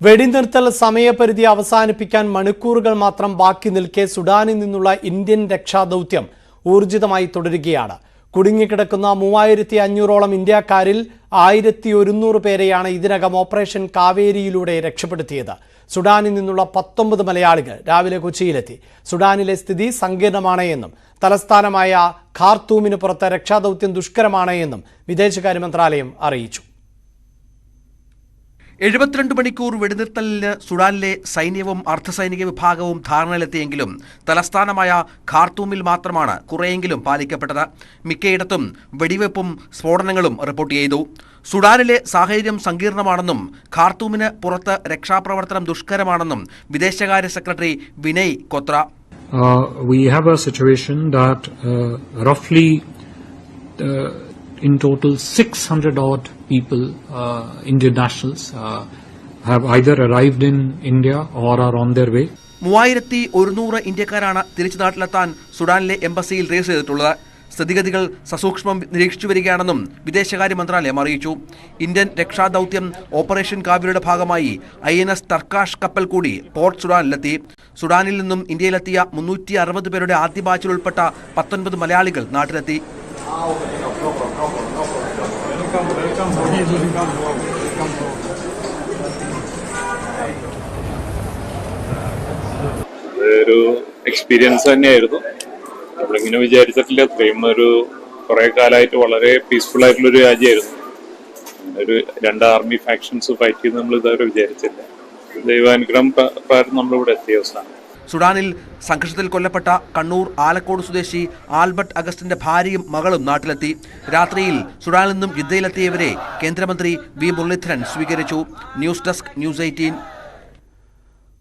വെടിനിർത്തൽ സമയപരിധി അവസാനിപ്പിക്കാൻ മണിക്കൂറുകൾ മാത്രം ബാക്കി നിൽക്കെ സുഡാനിൽ നിന്നുള്ള ഇന്ത്യൻ രക്ഷാദൗത്യം ഊർജിതമായി തുടരുകയാണ്. കുടുങ്ങിക്കിടക്കുന്ന മൂവായിരത്തി അഞ്ഞൂറോളം ഇന്ത്യക്കാരിൽ ആയിരത്തി ഒരുന്നൂറ് പേരെയാണ് ഇതിനകം ഓപ്പറേഷൻ കാവേരിയിലൂടെ രക്ഷപ്പെടുത്തിയത്. സുഡാനിൽ നിന്നുള്ള പത്തൊമ്പത് മലയാളികൾ രാവിലെ കൊച്ചിയിലെത്തി. സുഡാനിലെ സ്ഥിതി സങ്കീർണമാണ് എന്നും തലസ്ഥാനമായ ഖാർത്തൂമിന് പുറത്ത് രക്ഷാദൗത്യം ദുഷ്കരമാണ് എന്നും വിദേശകാര്യ മന്ത്രാലയം അറിയിച്ചു. എഴുപത്തിരണ്ട് മണിക്കൂർ വെടിനിർത്തലിന് സുഡാനിലെ സൈന്യവും അർദ്ധസൈനിക വിഭാഗവും ധാരണയിലെത്തിയെങ്കിലും തലസ്ഥാനമായ ഖാർത്തൂമിൽ മാത്രമാണ് കുറേയെങ്കിലും പാലിക്കപ്പെട്ടത്. മിക്കയിടത്തും വെടിവെപ്പും സ്ഫോടനങ്ങളും റിപ്പോർട്ട് ചെയ്തു. സുഡാനിലെ സാഹചര്യം സങ്കീർണമാണെന്നും ഖാർത്തൂമിന് പുറത്ത് രക്ഷാപ്രവർത്തനം ദുഷ്കരമാണെന്നും വിദേശകാര്യ secretary Vinay Kwatra. Uh, we have a situation that uh, roughly uh, in total 600 odd people, uh, Indian nationals, uh, have either arrived in India or are on their way. മൂവായിരത്തി ഒരുന്നൂറ് ഇന്ത്യക്കാരാണ് തിരിച്ചു നാട്ടിലെത്താൻ സുഡാനിലെ എംബസിയിൽ register ചെയ്തിട്ടുള്ളത്. സ്ഥിതിഗതികൾ സസൂക്ഷ്മം നിരീക്ഷിച്ചു വരികയാണെന്നും വിദേശകാര്യ മന്ത്രാലയം അറിയിച്ചു. ഇന്ത്യൻ രക്ഷാദൌത്യം ഓപ്പറേഷൻ കാവ്യയുടെ ഭാഗമായി ഐ എൻ എസ് തർക്കാഷ് കപ്പൽ കൂടി പോർട്ട് സുഡാനിലെത്തി. സുഡാനിൽ നിന്നും ഇന്ത്യയിലെത്തിയ മുന്നൂറ്റി അറുപത് പേരുടെ ആദ്യ ബാച്ചിൽ ഉൾപ്പെട്ട പത്തൊൻപത് മലയാളികൾ നാട്ടിലെത്തി. ഒരു എക്സ്പീരിയൻസ് തന്നെയായിരുന്നു. നമ്മളിങ്ങനെ വിചാരിച്ചിട്ടില്ല. ഇത്രയും ഒരു കുറെ കാലമായിട്ട് വളരെ പീസ്ഫുൾ ആയിട്ടുള്ള ഒരു രാജ്യമായിരുന്നു. ഒരു രണ്ട് ആർമി ഫാക്ഷൻസ് ഫൈറ്റ് ചെയ്ത് നമ്മൾ ഇതുവരെ വിചാരിച്ചില്ല. ദൈവാനുഗ്രഹം പ്രകാരം നമ്മളിവിടെ എത്തിയ അവസാനം സുഡാനിൽ സംഘർഷത്തിൽ കൊല്ലപ്പെട്ട കണ്ണൂർ ആലക്കോട് സ്വദേശി ആൽബർട്ട് അഗസ്റ്റിന്റെ ഭാര്യയും മകളും നാട്ടിലെത്തി. രാത്രിയിൽ സുഡാനിൽ നിന്നും ജിദ്ദയിലെത്തിയവരെ കേന്ദ്രമന്ത്രി വി മുരളീധരൻ സ്വീകരിച്ചു. News desk news eighteen.